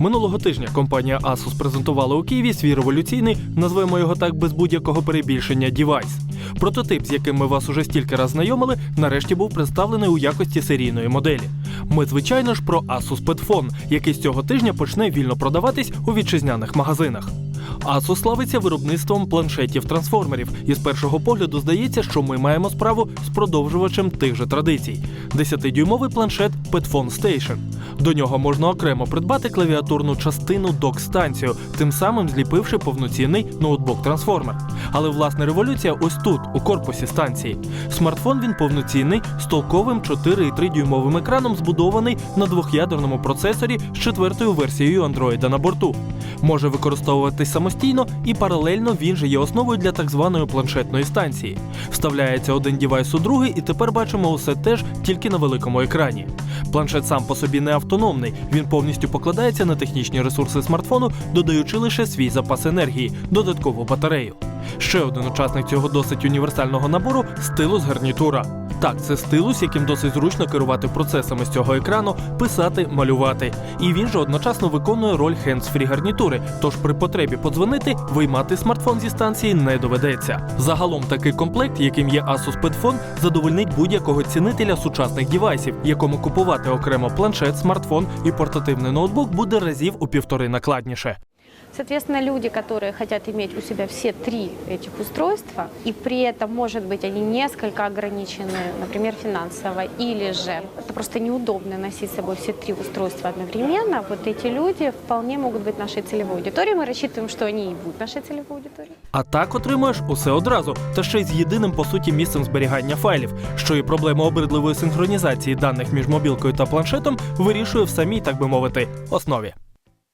Минулого тижня компанія Asus презентувала у Києві свій революційний, назвемо його так без будь-якого перебільшення, дівайс. Прототип, з яким ми вас уже стільки раз знайомили, нарешті був представлений у якості серійної моделі. Ми, звичайно ж, про Asus Petphone, який з цього тижня почне вільно продаватись у вітчизняних магазинах. Asus славиться виробництвом планшетів-трансформерів, і з першого погляду здається, що ми маємо справу з продовжувачем тих же традицій. 10-дюймовий планшет Petphone Station. До нього можна окремо придбати клавіатурну частину док-станцію, тим самим зліпивши повноцінний ноутбук-трансформер. Але власне революція ось тут, у корпусі станції. Смартфон він повноцінний з толковим 4,3 дюймовим екраном, збудований на двох'ядерному процесорі з четвертою версією Android на борту. Може використовуватись самостійно і паралельно він же є основою для так званої планшетної станції. Вставляється один дівайс у другий, і тепер бачимо усе теж тільки на великому екрані. Планшет сам по собі не автономний, він повністю покладається на технічні ресурси смартфону, додаючи лише свій запас енергії, додаткову батарею. Ще один учасник цього досить універсального набору стилус гарнітура. Так, це стилус, яким досить зручно керувати процесами з цього екрану, писати, малювати. І він же одночасно виконує роль hands-free гарнітури, тож при потребі подзвонити, виймати смартфон зі станції не доведеться. Загалом такий комплект, яким є Asus Petphone, задовольнить будь-якого цінителя сучасних дівайсів, якому купувати окремо планшет, смартфон і портативний ноутбук буде разів у півтори накладніше. Соответственно, люди, которые хотят иметь у себя все три этих устройства, и при этом, может быть, они несколько ограничены, например, финансово, или же это просто неудобно носить с собой все три устройства одновременно, вот эти люди вполне могут быть нашей целевой аудиторией. Мы рассчитываем, что они и будут нашей целевой аудиторией. А так отримуєш усе одразу, та ще й з єдиним по суті місцем зберігання файлів, що і проблему обридливої синхронізації даних між мобілкою та планшетом вирішує в самій, так би мовити, основі.